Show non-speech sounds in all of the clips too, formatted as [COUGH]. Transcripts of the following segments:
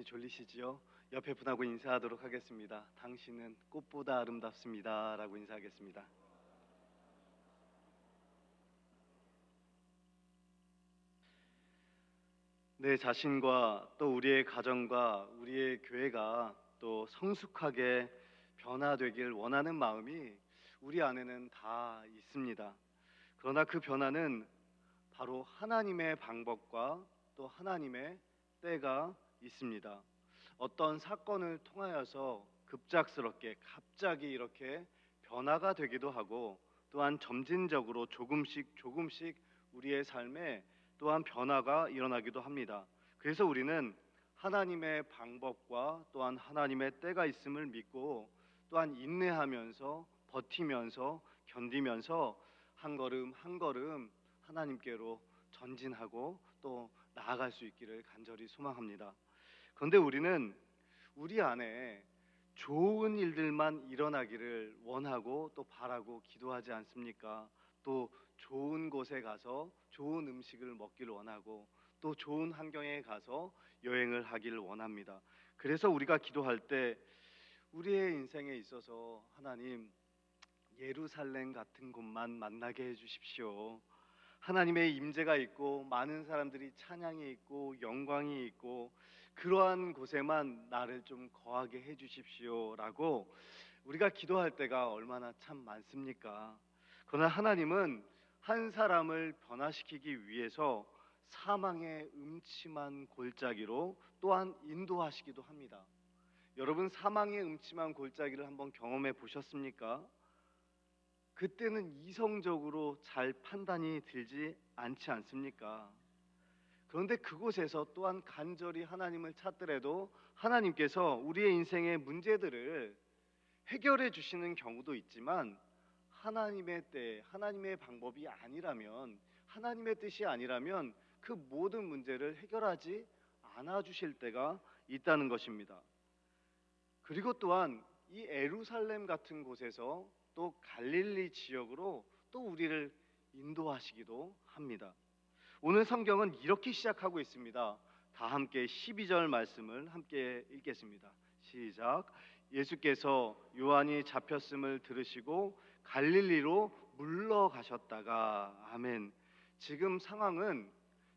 많이 졸리시지요? 옆에 분하고 인사하도록 하겠습니다. 당신은 꽃보다 아름답습니다라고 인사하겠습니다. 내 자신과 또 우리의 가정과 우리의 교회가 또 성숙하게 변화되길 원하는 마음이 우리 안에는 다 있습니다. 그러나 그 변화는 바로 하나님의 방법과 또 하나님의 때가 있습니다. 어떤 사건을 통하여서 급작스럽게 갑자기 이렇게 변화가 되기도 하고 또한 점진적으로 조금씩 조금씩 우리의 삶에 또한 변화가 일어나기도 합니다. 그래서 우리는 하나님의 방법과 또한 하나님의 때가 있음을 믿고 또한 인내하면서 버티면서 견디면서 한 걸음 한 걸음 하나님께로 전진하고 또 나아갈 수 있기를 간절히 소망합니다. 그런데 우리는 우리 안에 좋은 일들만 일어나기를 원하고 또 바라고 기도하지 않습니까? 또 좋은 곳에 가서 좋은 음식을 먹기를 원하고 또 좋은 환경에 가서 여행을 하기를 원합니다. 그래서 우리가 기도할 때 우리의 인생에 있어서 하나님 예루살렘 같은 곳만 만나게 해 주십시오. 하나님의 임재가 있고 많은 사람들이 찬양이 있고 영광이 있고 그러한 곳에만 나를 좀 거하게 해 주십시오라고 우리가 기도할 때가 얼마나 참 많습니까? 그러나 하나님은 한 사람을 변화시키기 위해서 사망의 음침한 골짜기로 또한 인도하시기도 합니다. 여러분 사망의 음침한 골짜기를 한번 경험해 보셨습니까? 그때는 이성적으로 잘 판단이 들지 않지 않습니까? 그런데 그곳에서 또한 간절히 하나님을 찾더라도 하나님께서 우리의 인생의 문제들을 해결해 주시는 경우도 있지만 하나님의 때, 하나님의 방법이 아니라면 하나님의 뜻이 아니라면 그 모든 문제를 해결하지 않아 주실 때가 있다는 것입니다. 그리고 또한 이 에루살렘 같은 곳에서 또 갈릴리 지역으로 또 우리를 인도하시기도 합니다. 오늘 성경은 이렇게 시작하고 있습니다. 다 함께 12절 말씀을 함께 읽겠습니다. 시작. 예수께서 요한이 잡혔음을 들으시고 갈릴리로 물러가셨다가 아멘. 지금 상황은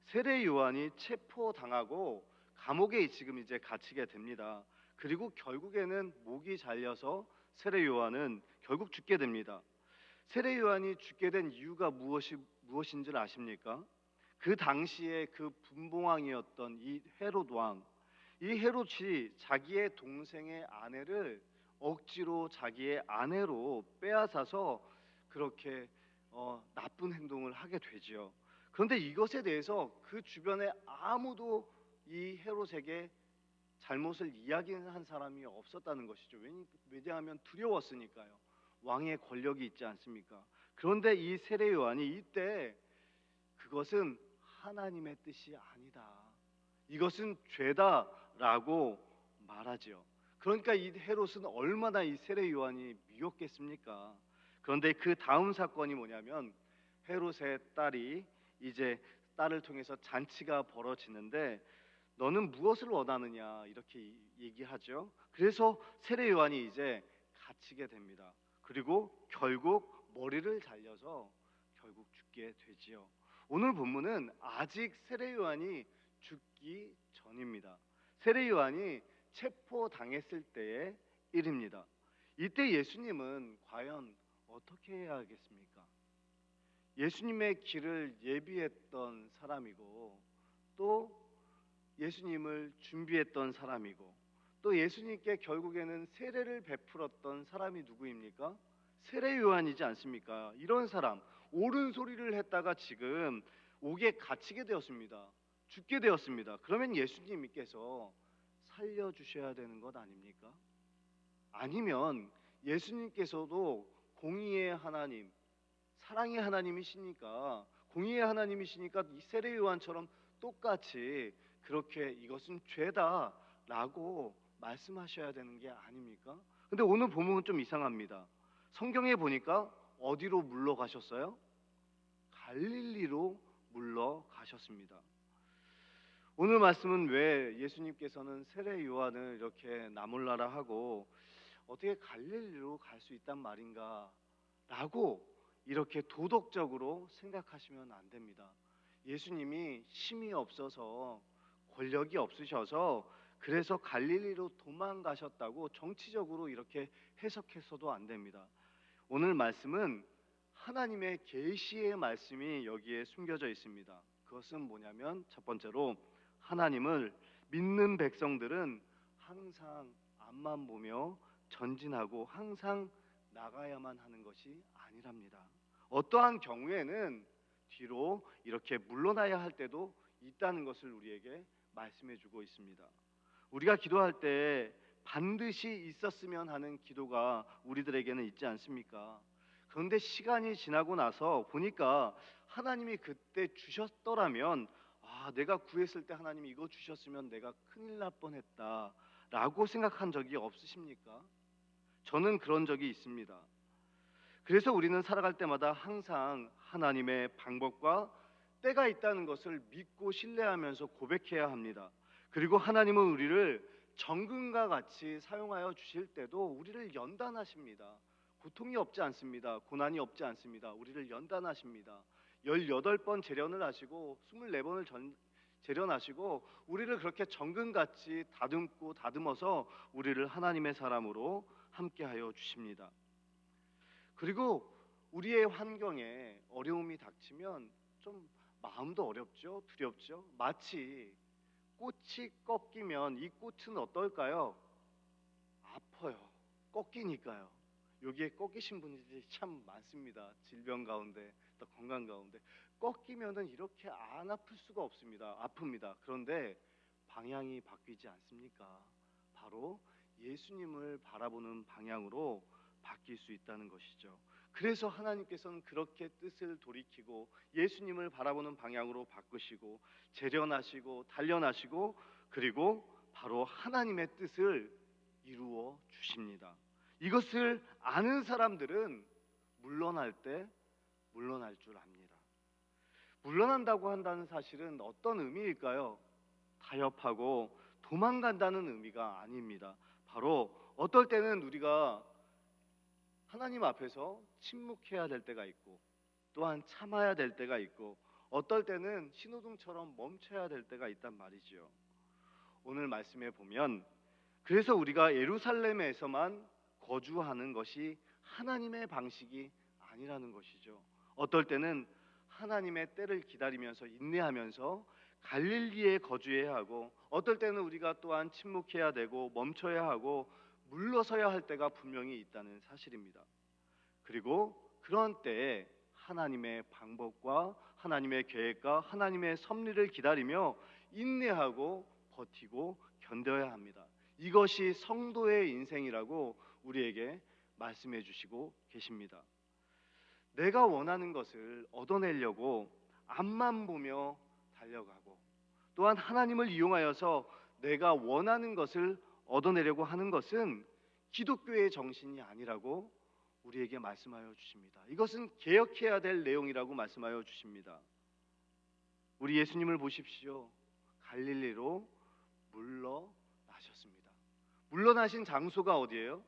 세례 요한이 체포당하고 감옥에 지금 이제 갇히게 됩니다. 그리고 결국에는 목이 잘려서 세례 요한은 결국 죽게 됩니다. 세례 요한이 죽게 된 이유가 무엇이 무엇인 줄 아십니까? 그 당시에 그 분봉왕이었던 이 헤롯 왕, 이 헤롯이 자기의 동생의 아내를 억지로 자기의 아내로 빼앗아서 그렇게 어, 나쁜 행동을 하게 되지요. 그런데 이것에 대해서 그 주변에 아무도 이 헤롯에게 잘못을 이야기한 사람이 없었다는 것이죠. 왜냐하면 두려웠으니까요. 왕의 권력이 있지 않습니까? 그런데 이 세례 요한이 이때 그것은 하나님의 뜻이 아니다. 이것은 죄다라고 말하지요. 그러니까 이 헤롯은 얼마나 이 세례 요한이 미웠겠습니까? 그런데 그 다음 사건이 뭐냐면 헤롯의 딸이 이제 딸을 통해서 잔치가 벌어지는데 너는 무엇을 원하느냐 이렇게 얘기하죠. 그래서 세례 요한이 이제 갇히게 됩니다. 그리고 결국 머리를 잘려서 결국 죽게 되지요. 오늘 본문은 아직 세례 요한이 죽기 전입니다. 세례 요한이 체포 당했을 때의 일입니다. 이때 예수님은 과연 어떻게 해야 하겠습니까? 예수님의 길을 예비했던 사람이고 또 예수님을 준비했던 사람이고 또 예수님께 결국에는 세례를 베풀었던 사람이 누구입니까? 세례 요한이지 않습니까? 이런 사람 옳은 소리를 했다가 지금 옥에 갇히게 되었습니다. 죽게 되었습니다. 그러면 예수님께서 살려 주셔야 되는 것 아닙니까? 아니면 예수님께서도 공의의 하나님, 사랑의 하나님이시니까 공의의 하나님이시니까 이 세례 요한처럼 똑같이 그렇게 이것은 죄다라고 말씀하셔야 되는 게 아닙니까? 근데 오늘 본문은 좀 이상합니다. 성경에 보니까 어디로 물러가셨어요? 갈릴리로 물러가셨습니다. 오늘 말씀은 왜 예수님께서는 세례 요한을 이렇게 나몰라라 하고 어떻게 갈릴리로 갈 수 있단 말인가 라고 이렇게 도덕적으로 생각하시면 안 됩니다. 예수님이 힘이 없어서 권력이 없으셔서 그래서 갈릴리로 도망가셨다고 정치적으로 이렇게 해석해서도 안 됩니다. 오늘 말씀은 하나님의 계시의 말씀이 여기에 숨겨져 있습니다. 그것은 뭐냐면 첫 번째로 하나님을 믿는 백성들은 항상 앞만 보며 전진하고 항상 나가야만 하는 것이 아니랍니다. 어떠한 경우에는 뒤로 이렇게 물러나야 할 때도 있다는 것을 우리에게 말씀해 주고 있습니다. 우리가 기도할 때 반드시 있었으면 하는 기도가 우리들에게는 있지 않습니까? 그런데 시간이 지나고 나서 보니까 하나님이 그때 주셨더라면 아, 내가 구했을 때 하나님이 이거 주셨으면 내가 큰일 날 뻔했다 라고 생각한 적이 없으십니까? 저는 그런 적이 있습니다. 그래서 우리는 살아갈 때마다 항상 하나님의 방법과 때가 있다는 것을 믿고 신뢰하면서 고백해야 합니다. 그리고 하나님은 우리를 정금과 같이 사용하여 주실 때도 우리를 연단하십니다. 고통이 없지 않습니다. 고난이 없지 않습니다. 우리를 연단하십니다. 18번 재련을 하시고 24번을 전, 재련하시고 우리를 그렇게 정금같이 다듬고 다듬어서 우리를 하나님의 사람으로 함께하여 주십니다. 그리고 우리의 환경에 어려움이 닥치면 좀 마음도 어렵죠, 두렵죠. 마치 꽃이 꺾이면 이 꽃은 어떨까요? 아파요. 꺾이니까요. 여기에 꺾이신 분들이 참 많습니다. 질병 가운데, 또 건강 가운데 꺾이면은 이렇게 안 아플 수가 없습니다. 아픕니다. 그런데 방향이 바뀌지 않습니까? 바로 예수님을 바라보는 방향으로 바뀔 수 있다는 것이죠. 그래서 하나님께서는 그렇게 뜻을 돌이키고 예수님을 바라보는 방향으로 바꾸시고 재련하시고 단련하시고 그리고 바로 하나님의 뜻을 이루어 주십니다. 이것을 아는 사람들은 물러날 때 물러날 줄 압니다. 물러난다고 한다는 사실은 어떤 의미일까요? 타협하고 도망간다는 의미가 아닙니다. 바로 어떨 때는 우리가 하나님 앞에서 침묵해야 될 때가 있고 또한 참아야 될 때가 있고 어떨 때는 신호등처럼 멈춰야 될 때가 있단 말이지요. 오늘 말씀에 보면 그래서 우리가 예루살렘에서만 거주하는 것이 하나님의 방식이 아니라는 것이죠. 어떨 때는 하나님의 때를 기다리면서 인내하면서 갈릴리에 거주해야 하고 어떨 때는 우리가 또한 침묵해야 되고 멈춰야 하고 물러서야 할 때가 분명히 있다는 사실입니다. 그리고 그런 때에 하나님의 방법과 하나님의 계획과 하나님의 섭리를 기다리며 인내하고 버티고 견뎌야 합니다. 이것이 성도의 인생이라고 우리에게 말씀해 주시고 계십니다. 내가 원하는 것을 얻어내려고 앞만 보며 달려가고 또한 하나님을 이용하여서 내가 원하는 것을 얻어내려고 하는 것은 기독교의 정신이 아니라고 우리에게 말씀하여 주십니다. 이것은 개혁해야 될 내용이라고 말씀하여 주십니다. 우리 예수님을 보십시오. 갈릴리로 물러나셨습니다. 물러나신 장소가 어디예요?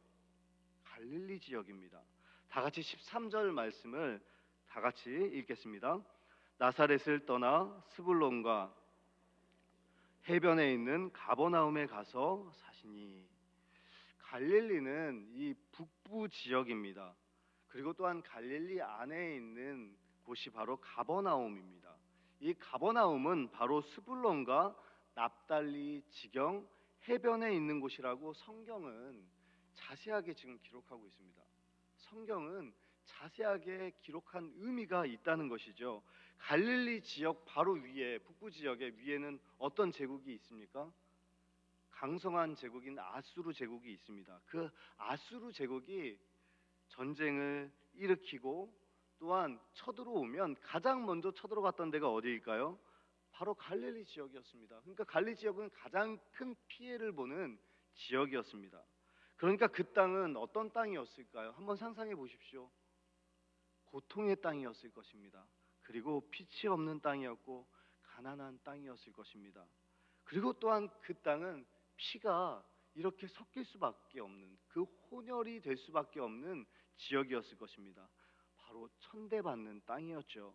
갈릴리 지역입니다. 다 같이 13절 말씀을 다 같이 읽겠습니다. 나사렛을 떠나 스불론과 해변에 있는 가버나움에 가서 사 시니 갈릴리는 이 북부 지역입니다. 그리고 또한 갈릴리 안에 있는 곳이 바로 가버나움입니다. 이 가버나움은 바로 스불론과 납달리 지경 해변에 있는 곳이라고 성경은 자세하게 지금 기록하고 있습니다. 성경은 자세하게 기록한 의미가 있다는 것이죠. 갈릴리 지역 바로 위에 북부 지역의 위에는 어떤 제국이 있습니까? 강성한 제국인 아수르 제국이 있습니다. 그 아수르 제국이 전쟁을 일으키고 또한 쳐들어오면 가장 먼저 쳐들어갔던 데가 어디일까요? 바로 갈릴리 지역이었습니다. 그러니까 갈릴리 지역은 가장 큰 피해를 보는 지역이었습니다. 그러니까 그 땅은 어떤 땅이었을까요? 한번 상상해 보십시오. 고통의 땅이었을 것입니다. 그리고 빛이 없는 땅이었고 가난한 땅이었을 것입니다. 그리고 또한 그 땅은 피가 이렇게 섞일 수밖에 없는 그 혼혈이 될 수밖에 없는 지역이었을 것입니다. 바로 천대받는 땅이었죠.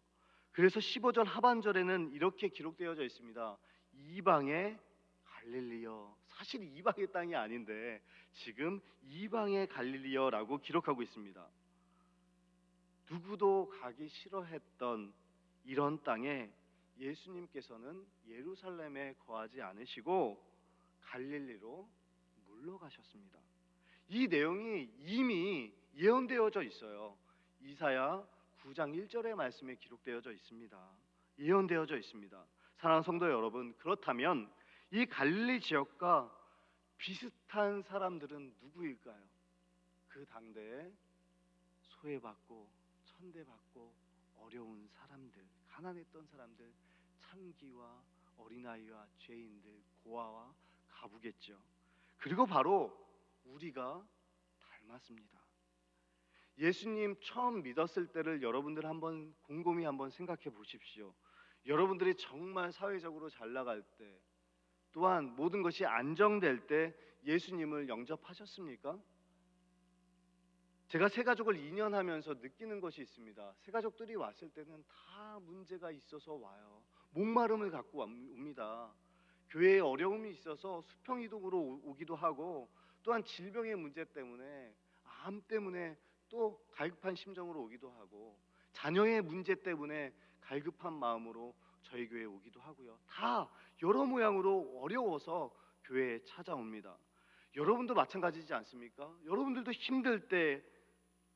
그래서 15절 하반절에는 이렇게 기록되어져 있습니다. 이방의 갈릴리여. 사실 이방의 땅이 아닌데 지금 이방의 갈릴리여라고 기록하고 있습니다. 누구도 가기 싫어했던 이런 땅에 예수님께서는 예루살렘에 거하지 않으시고 갈릴리로 물러가셨습니다. 이 내용이 이미 예언되어져 있어요. 이사야 9장 1절의 말씀에 기록되어져 있습니다. 예언되어져 있습니다. 사랑하는 성도 여러분, 그렇다면 이 갈릴리 지역과 비슷한 사람들은 누구일까요? 그 당대에 소외받고 천대받고 어려운 사람들, 가난했던 사람들, 창기와 어린아이와 죄인들, 고아와 가부겠죠. 그리고 바로 우리가 닮았습니다. 예수님 처음 믿었을 때를 여러분들 한번 곰곰이 한번 생각해 보십시오. 여러분들이 정말 사회적으로 잘 나갈 때 또한 모든 것이 안정될 때 예수님을 영접하셨습니까? 제가 새 가족을 2년 하면서 느끼는 것이 있습니다. 새 가족들이 왔을 때는 다 문제가 있어서 와요. 목마름을 갖고 옵니다. 교회에 어려움이 있어서 수평 이동으로 오기도 하고 또한 질병의 문제 때문에 암 때문에 또 갈급한 심정으로 오기도 하고 자녀의 문제 때문에 갈급한 마음으로 저희 교회에 오기도 하고요. 다 여러 모양으로 어려워서 교회에 찾아옵니다. 여러분도 마찬가지지 않습니까? 여러분들도 힘들 때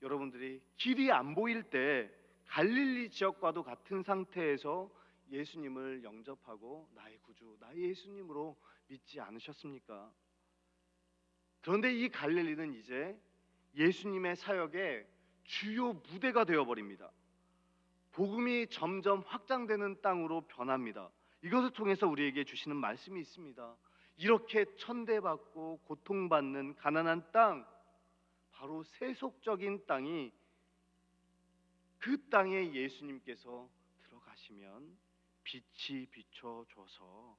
여러분들이 길이 안 보일 때 갈릴리 지역과도 같은 상태에서 예수님을 영접하고 나의 구주, 나의 예수님으로 믿지 않으셨습니까? 그런데 이 갈릴리는 이제 예수님의 사역의 주요 무대가 되어 버립니다. 복음이 점점 확장되는 땅으로 변합니다. 이것을 통해서 우리에게 주시는 말씀이 있습니다. 이렇게 천대받고 고통받는 가난한 땅, 바로 세속적인 땅이 그 땅에 예수님께서 들어가시면 빛이 비춰줘서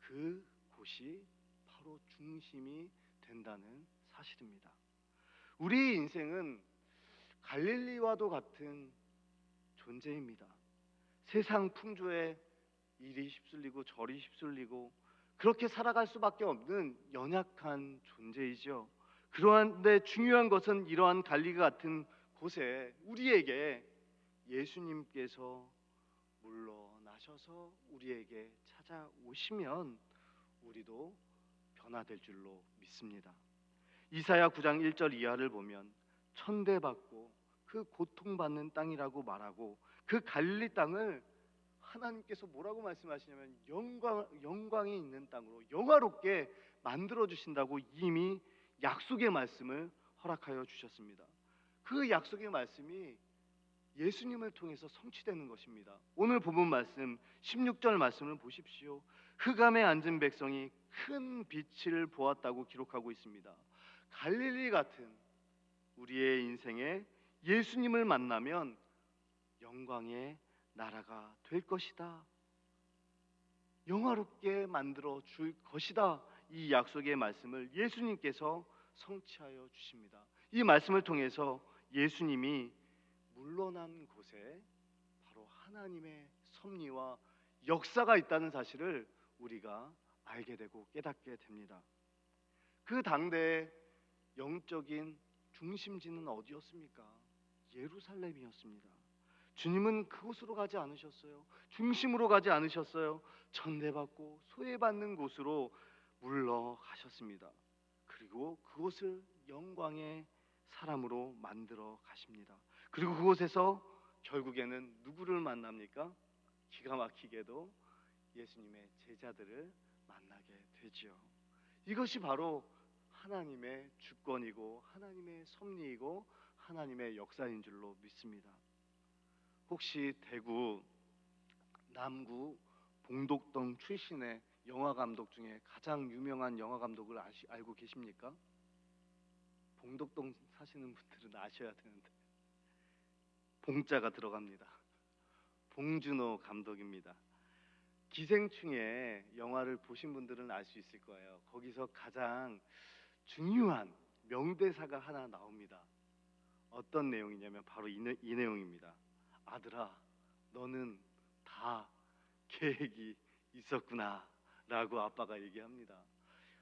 그 곳이 바로 중심이 된다는 사실입니다. 우리 인생은 갈릴리와도 같은 존재입니다. 세상 풍조에 이리 휩쓸리고 저리 휩쓸리고 그렇게 살아갈 수밖에 없는 연약한 존재이죠. 그러한데 중요한 것은 이러한 갈리가 같은 곳에 우리에게 예수님께서 물러 나셔서 우리에게 찾아오시면 우리도 변화될 줄로 믿습니다. 이사야 9장 1절 이하를 보면 천대받고 그 고통받는 땅이라고 말하고 그 갈릴리 땅을 하나님께서 뭐라고 말씀하시냐면 영광 영광이 있는 땅으로 영화롭게 만들어 주신다고 이미 약속의 말씀을 허락하여 주셨습니다. 그 약속의 말씀이 예수님을 통해서 성취되는 것입니다. 오늘 본문 말씀 16절 말씀을 보십시오. 흑암에 앉은 백성이 큰 빛을 보았다고 기록하고 있습니다. 갈릴리 같은 우리의 인생에 예수님을 만나면 영광의 나라가 될 것이다. 영화롭게 만들어 줄 것이다. 이 약속의 말씀을 예수님께서 성취하여 주십니다. 이 말씀을 통해서 예수님이 물러난 곳에 바로 하나님의 섭리와 역사가 있다는 사실을 우리가 알게 되고 깨닫게 됩니다. 그 당대의 영적인 중심지는 어디였습니까? 예루살렘이었습니다. 주님은 그곳으로 가지 않으셨어요. 중심으로 가지 않으셨어요. 천대받고 소외받는 곳으로 물러가셨습니다. 그리고 그곳을 영광의 사람으로 만들어 가십니다. 그리고 그곳에서 결국에는 누구를 만납니까? 기가 막히게도 예수님의 제자들을 만나게 되지요. 이것이 바로 하나님의 주권이고 하나님의 섭리이고 하나님의 역사인 줄로 믿습니다. 혹시 대구 남구 봉독동 출신의 영화 감독 중에 가장 유명한 영화 감독을 아시, 알고 계십니까? 봉독동 사시는 분들은 아셔야 되는데 봉자가 들어갑니다. 봉준호 감독입니다. 기생충의 영화를 보신 분들은 알 수 있을 거예요. 거기서 가장 중요한 명대사가 하나 나옵니다. 어떤 내용이냐면 바로 이, 내- 이 내용입니다. 아들아, 너는 다 계획이 있었구나 라고 아빠가 얘기합니다.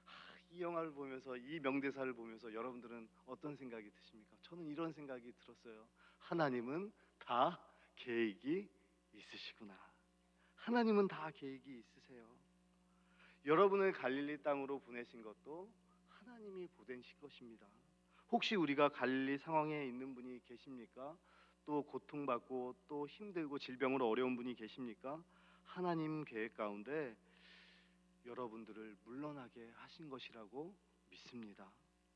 하, 이 영화를 보면서 이 명대사를 보면서 여러분들은 어떤 생각이 드십니까? 저는 이런 생각이 들었어요. 하나님은 다 계획이 있으시구나. 하나님은 다 계획이 있으세요. 여러분을 갈릴리 땅으로 보내신 것도 하나님이 보내신 것입니다. 혹시 우리가 갈릴리 상황에 있는 분이 계십니까? 또 고통받고 또 힘들고 질병으로 어려운 분이 계십니까? 하나님 계획 가운데 여러분들을 물러나게 하신 것이라고 믿습니다.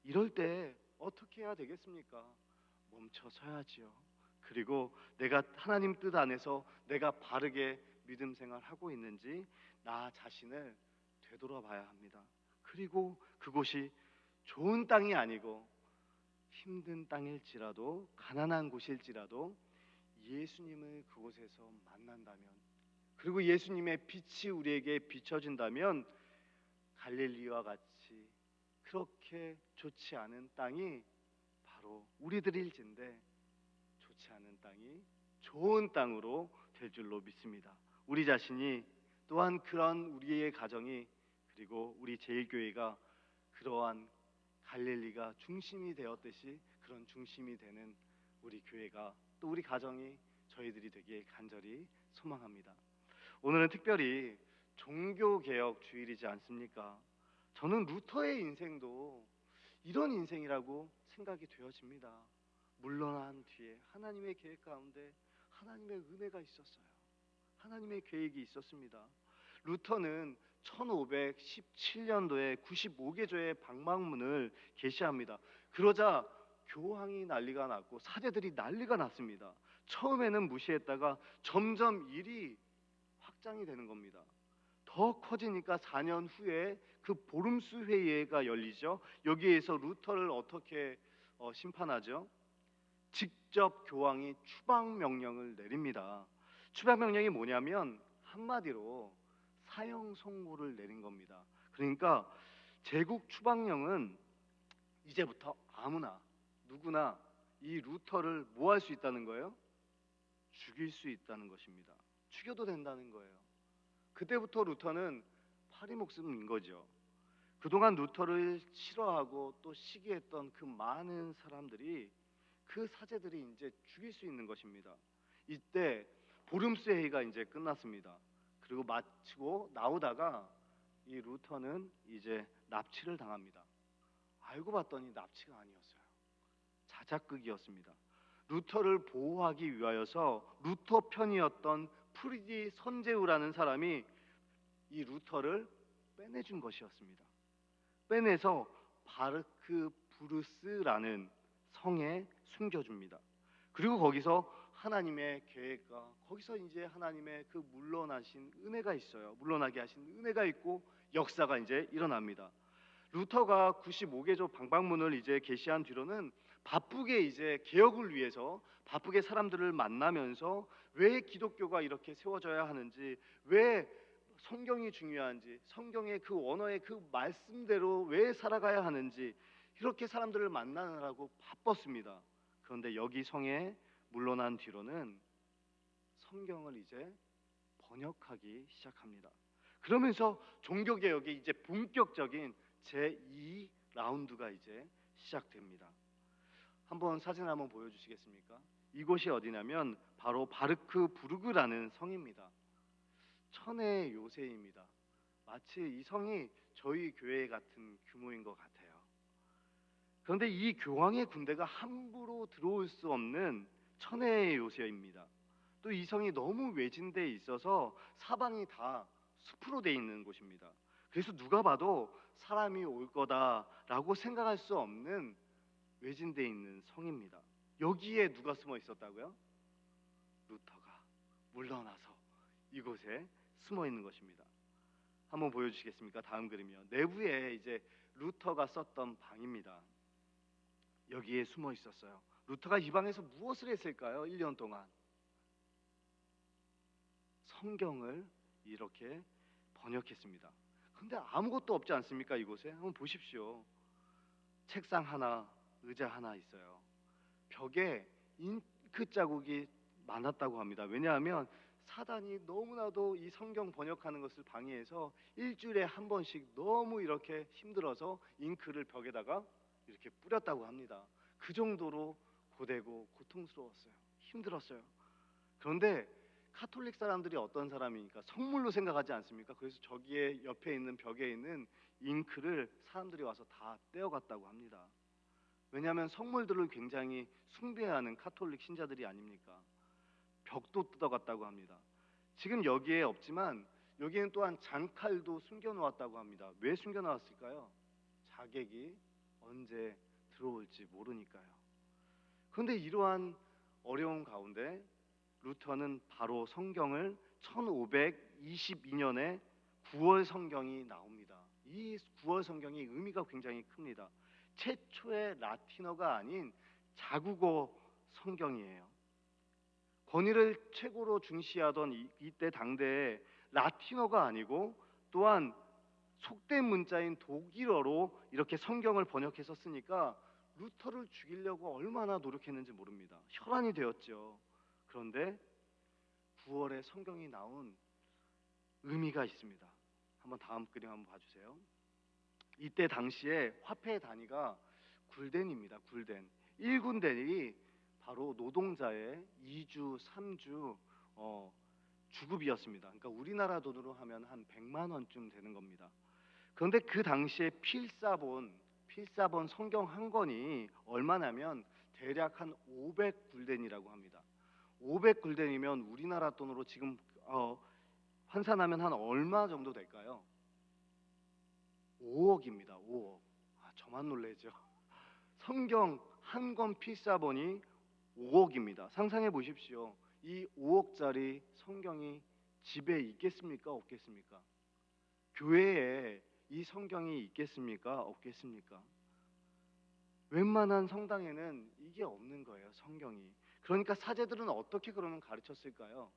이럴 때 어떻게 해야 되겠습니까? 멈춰 서야지요. 그리고 내가 하나님 뜻 안에서 내가 바르게 믿음 생활하고 있는지 나 자신을 되돌아봐야 합니다. 그리고 그곳이 좋은 땅이 아니고 힘든 땅일지라도 가난한 곳일지라도 예수님을 그곳에서 만난다면 그리고 예수님의 빛이 우리에게 비춰진다면 갈릴리와 같이 그렇게 좋지 않은 땅이 바로 우리들일진데 좋지 않은 땅이 좋은 땅으로 될 줄로 믿습니다. 우리 자신이 또한 그런 우리의 가정이 그리고 우리 제일교회가 그러한 갈릴리가 중심이 되었듯이 그런 중심이 되는 우리 교회가 또 우리 가정이 저희들이 되길 간절히 소망합니다. 오늘은 특별히 종교 개혁 주일이지 않습니까? 저는 루터의 인생도 이런 인생이라고 생각이 되어집니다. 물러난 뒤에 하나님의 계획 가운데 하나님의 은혜가 있었어요. 하나님의 계획이 있었습니다. 루터는 1517년도에 95개조의 방망문을 게시합니다. 그러자 교황이 난리가 났고 사제들이 난리가 났습니다. 처음에는 무시했다가 점점 일이 확장이 되는 겁니다. 더 커지니까 4년 후에 그 보름수 회의가 열리죠. 여기에서 루터를 어떻게 어, 심판하죠? 직접 교황이 추방 명령을 내립니다. 추방 명령이 뭐냐면 한마디로 사형 선고를 내린 겁니다. 그러니까 제국 추방령은 이제부터 아무나 누구나 이 루터를 뭐 할 수 있다는 거예요? 죽일 수 있다는 것입니다. 죽여도 된다는 거예요. 그때부터 루터는 파리 목숨인 거죠. 그동안 루터를 싫어하고 또 시기했던 그 많은 사람들이 그 사제들이 이제 죽일 수 있는 것입니다. 이때 보름수 회의가 이제 끝났습니다. 그리고 마치고 나오다가 이 루터는 이제 납치를 당합니다. 알고 봤더니 납치가 아니었어요. 자작극이었습니다. 루터를 보호하기 위하여서 루터 편이었던 프리디 선제우라는 사람이 이 루터를 빼내준 것이었습니다. 빼내서 바르크 부르스라는 성에 숨겨줍니다. 그리고 거기서 하나님의 계획과 거기서 이제 하나님의 그 물러나신 은혜가 있어요. 물러나게 하신 은혜가 있고 역사가 이제 일어납니다. 루터가 95개조 방방문을 이제 게시한 뒤로는 바쁘게 이제 개혁을 위해서 바쁘게 사람들을 만나면서 왜 기독교가 이렇게 세워져야 하는지 왜 성경이 중요한지 성경의 그 원어의 그 말씀대로 왜 살아가야 하는지 이렇게 사람들을 만나느라고 바빴습니다. 그런데 여기 성에 물러난 뒤로는 성경을 이제 번역하기 시작합니다. 그러면서 종교 개혁이 이제 본격적인 제2 라운드가 이제 시작됩니다. 한번 사진 한번 보여주시겠습니까? 이곳이 어디냐면 바로 바르크 부르그라는 성입니다. 천의 요새입니다. 마치 이 성이 저희 교회 같은 규모인 것 같아요. 그런데 이 교황의 군대가 함부로 들어올 수 없는 천의 요새입니다. 또 이 성이 너무 외진데 있어서 사방이 다 숲으로 돼 있는 곳입니다. 그래서 누가 봐도 사람이 올 거다라고 생각할 수 없는 외진데 있는 성입니다. 여기에 누가 숨어 있었다고요? 루터가 물러나서 이곳에 숨어 있는 것입니다. 한번 보여주시겠습니까? 다음 그림이요. 내부에 이제 루터가 썼던 방입니다. 여기에 숨어 있었어요. 루터가 이 방에서 무엇을 했을까요? 1년 동안 성경을 이렇게 번역했습니다. 근데 아무것도 없지 않습니까 이곳에? 한번 보십시오. 책상 하나, 의자 하나 있어요. 벽에 잉크 자국이 많았다고 합니다. 왜냐하면 사단이 너무나도 이 성경 번역하는 것을 방해해서 일주일에 한 번씩 너무 이렇게 힘들어서 잉크를 벽에다가 이렇게 뿌렸다고 합니다. 그 정도로 고되고 고통스러웠어요. 힘들었어요. 그런데 카톨릭 사람들이 어떤 사람이니까 성물로 생각하지 않습니까? 그래서 저기에 옆에 있는 벽에 있는 잉크를 사람들이 와서 다 떼어갔다고 합니다. 왜냐하면 성물들을 굉장히 숭배하는 카톨릭 신자들이 아닙니까? 벽도 뜯어갔다고 합니다. 지금 여기에 없지만 여기에는 또한 잔칼도 숨겨놓았다고 합니다. 왜 숨겨놓았을까요? 자객이 언제 들어올지 모르니까요. 그런데 이러한 어려운 가운데 루터는 바로 성경을 1522년에 9월 성경이 나옵니다. 이 9월 성경이 의미가 굉장히 큽니다. 최초의 라틴어가 아닌 자국어 성경이에요. 권위를 최고로 중시하던 이, 이때 당대에 라틴어가 아니고 또한 속된 문자인 독일어로 이렇게 성경을 번역해서 쓰니까 루터를 죽이려고 얼마나 노력했는지 모릅니다. 혈안이 되었죠. 그런데 9월에 성경이 나온 의미가 있습니다. 한번 다음 그림 한번 봐주세요. 이때 당시에 화폐 단위가 굴덴입니다. 굴덴. 1군덴이 바로 노동자의 2주, 3주 어, 주급이었습니다. 그러니까 우리나라 돈으로 하면 한 100만 원쯤 되는 겁니다. 그런데 그 당시에 필사본, 필사본 성경 한 권이 얼마냐면 대략 한 500굴덴이라고 합니다. 500굴덴이면 우리나라 돈으로 지금 어, 환산하면 한 얼마 정도 될까요? 5억입니다. 5억. 아, 저만 놀래죠. [LAUGHS] 성경 한 권 필사본이 5억입니다. 상상해 보십시오. 이 5억짜리 성경이 집에 있겠습니까? 없겠습니까? 교회에 이 성경이 있겠습니까? 없겠습니까? 웬만한 성당에는 이게 없는 거예요, 성경이. 그러니까 사제들은 어떻게 그러면 가르쳤을까요?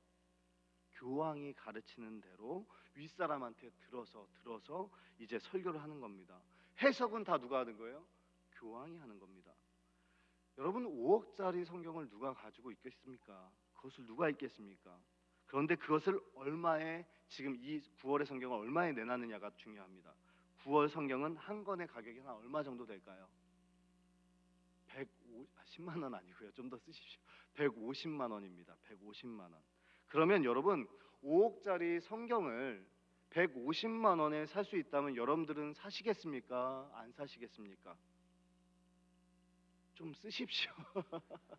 교황이 가르치는 대로 윗사람한테 들어서 들어서 이제 설교를 하는 겁니다. 해석은 다 누가 하는 거예요? 교황이 하는 겁니다. 여러분 5억짜리 성경을 누가 가지고 있겠습니까? 그것을 누가 읽겠습니까? 그런데 그것을 얼마에 지금 이 9월의 성경을 얼마에 내놨느냐가 중요합니다. 9월 성경은 한 권의 가격이 한 얼마 정도 될까요? 150만 아, 원 아니고요. 좀 더 쓰십시오. 150만 원입니다. 150만 원. 그러면 여러분 5억짜리 성경을 150만 원에 살 수 있다면 여러분들은 사시겠습니까? 안 사시겠습니까? 좀 쓰십시오. [LAUGHS]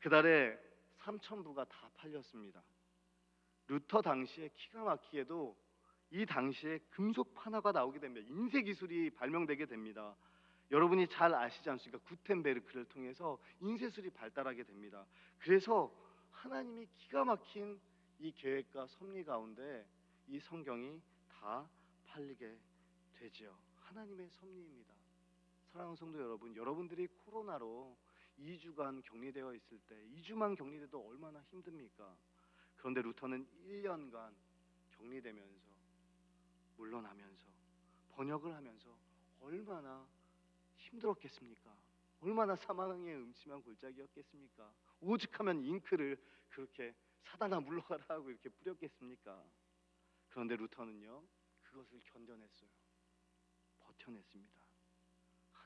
그달에 3천 부가 다 팔렸습니다. 루터 당시에 기가 막히게도 이 당시에 금속 판화가 나오게 됩니다. 인쇄 기술이 발명되게 됩니다. 여러분이 잘 아시지 않습니까? 구텐베르크를 통해서 인쇄술이 발달하게 됩니다. 그래서 하나님이 기가 막힌 이 계획과 섭리 가운데 이 성경이 다 팔리게 되지요. 하나님의 섭리입니다. 사랑하는 성도 여러분, 여러분들이 코로나로 2주간 격리되어 있을 때 2주만 격리돼도 얼마나 힘듭니까? 그런데 루터는 1년간 격리되면서 물러나면서 번역을 하면서 얼마나 힘들었겠습니까? 얼마나 사망의 음침한 골짜기였겠습니까? 오죽하면 잉크를 그렇게 사단아 물러가라 하고 이렇게 뿌렸겠습니까? 그런데 루터는요 그것을 견뎌냈어요. 버텨냈습니다.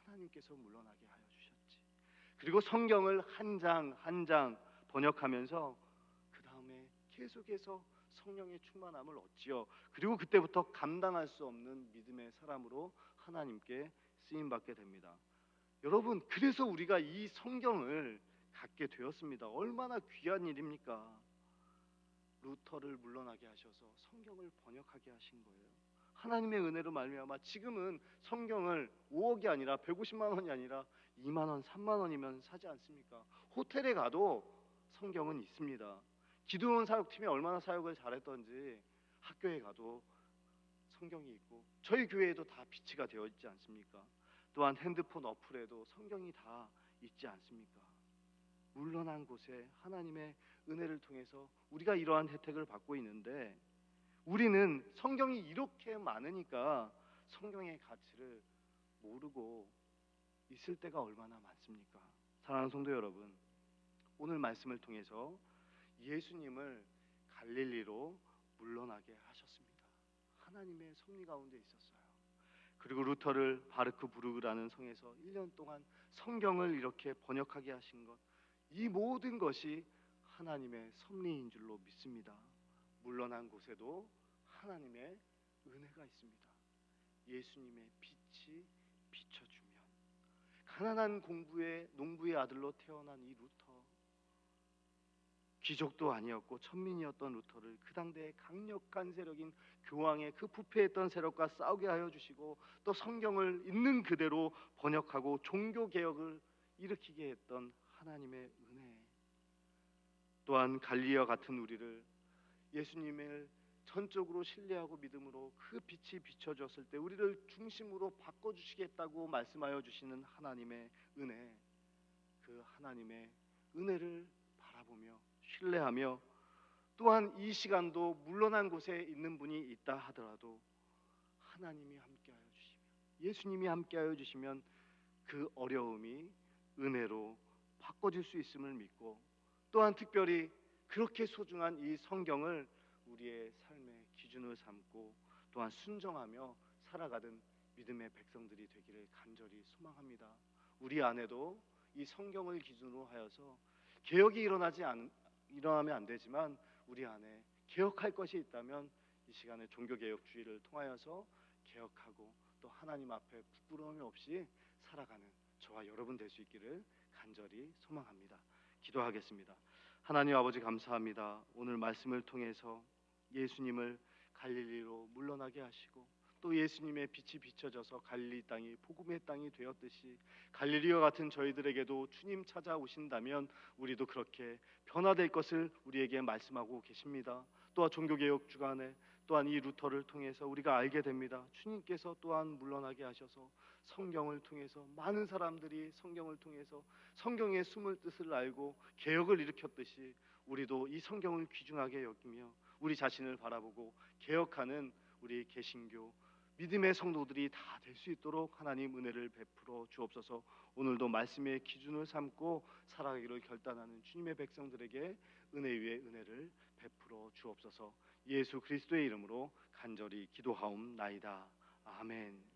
하나님께서 물러나게 하여 주셨지. 그리고 성경을 한 장 한 장 번역하면서 그 다음에 계속해서 성령의 충만함을 얻지요. 그리고 그때부터 감당할 수 없는 믿음의 사람으로 하나님께 쓰임 받게 됩니다. 여러분, 그래서 우리가 이 성경을 갖게 되었습니다. 얼마나 귀한 일입니까? 루터를 물러나게 하셔서 성경을 번역하게 하신 거예요. 하나님의 은혜로 말미암아 지금은 성경을 5억이 아니라 150만 원이 아니라 2만 원, 3만 원이면 사지 않습니까? 호텔에 가도 성경은 있습니다. 기도원 사역팀이 얼마나 사역을 잘했던지 학교에 가도 성경이 있고 저희 교회에도 다 비치가 되어 있지 않습니까? 또한 핸드폰 어플에도 성경이 다 있지 않습니까? 물러난 곳에 하나님의 은혜를 통해서 우리가 이러한 혜택을 받고 있는데 우리는 성경이 이렇게 많으니까 성경의 가치를 모르고 있을 때가 얼마나 많습니까? 사랑하는 성도 여러분, 오늘 말씀을 통해서 예수님을 갈릴리로 물러나게 하셨습니다. 하나님의 섭리 가운데 있었어요. 그리고 루터를 바르크 부르크라는 성에서 1년 동안 성경을 이렇게 번역하게 하신 것, 이 모든 것이 하나님의 섭리인 줄로 믿습니다. 물러난 곳에도 하나님의 은혜가 있습니다. 예수님의 빛이 비춰주면 가난한 공부의 농부의 아들로 태어난 이 루터 귀족도 아니었고 천민이었던 루터를 그 당대의 강력한 세력인 교황의 그 부패했던 세력과 싸우게 하여 주시고 또 성경을 있는 그대로 번역하고 종교 개혁을 일으키게 했던 하나님의 은혜 또한 갈리와 같은 우리를 예수님을 전적으로 신뢰하고 믿음으로 그 빛이 비춰졌을 때 우리를 중심으로 바꿔 주시겠다고 말씀하여 주시는 하나님의 은혜 그 하나님의 은혜를 바라보며 신뢰하며 또한 이 시간도 물러난 곳에 있는 분이 있다 하더라도 하나님이 함께하여 주시면 예수님이 함께하여 주시면 그 어려움이 은혜로 바꿔질 수 있음을 믿고 또한 특별히 그렇게 소중한 이 성경을 우리의 삶의 기준을 삼고 또한 순정하며 살아가던 믿음의 백성들이 되기를 간절히 소망합니다. 우리 안에도 이 성경을 기준으로 하여서 개혁이 일어나지 않, 일어나면 안 되지만 우리 안에 개혁할 것이 있다면 이 시간에 종교 개혁 주의를 통하여서 개혁하고 또 하나님 앞에 부끄러움이 없이 살아가는 저와 여러분 될 수 있기를 간절히 소망합니다. 기도하겠습니다. 하나님 아버지 감사합니다. 오늘 말씀을 통해서 예수님을 갈릴리로 물러나게 하시고 또 예수님의 빛이 비춰져서 갈릴리 땅이 복음의 땅이 되었듯이 갈릴리와 같은 저희들에게도 주님 찾아오신다면 우리도 그렇게 변화될 것을 우리에게 말씀하고 계십니다. 또한 종교개혁 주간에 또한 이 루터를 통해서 우리가 알게 됩니다. 주님께서 또한 물러나게 하셔서 성경을 통해서 많은 사람들이 성경을 통해서 성경의 숨을 뜻을 알고 개혁을 일으켰듯이 우리도 이 성경을 귀중하게 여기며 우리 자신을 바라보고 개혁하는 우리 개신교 믿음의 성도들이 다 될 수 있도록 하나님 은혜를 베풀어 주옵소서. 오늘도 말씀의 기준을 삼고 살아가기를 결단하는 주님의 백성들에게 은혜 위에 은혜를 베풀어 주옵소서. 예수 그리스도의 이름으로 간절히 기도하옵나이다. 아멘.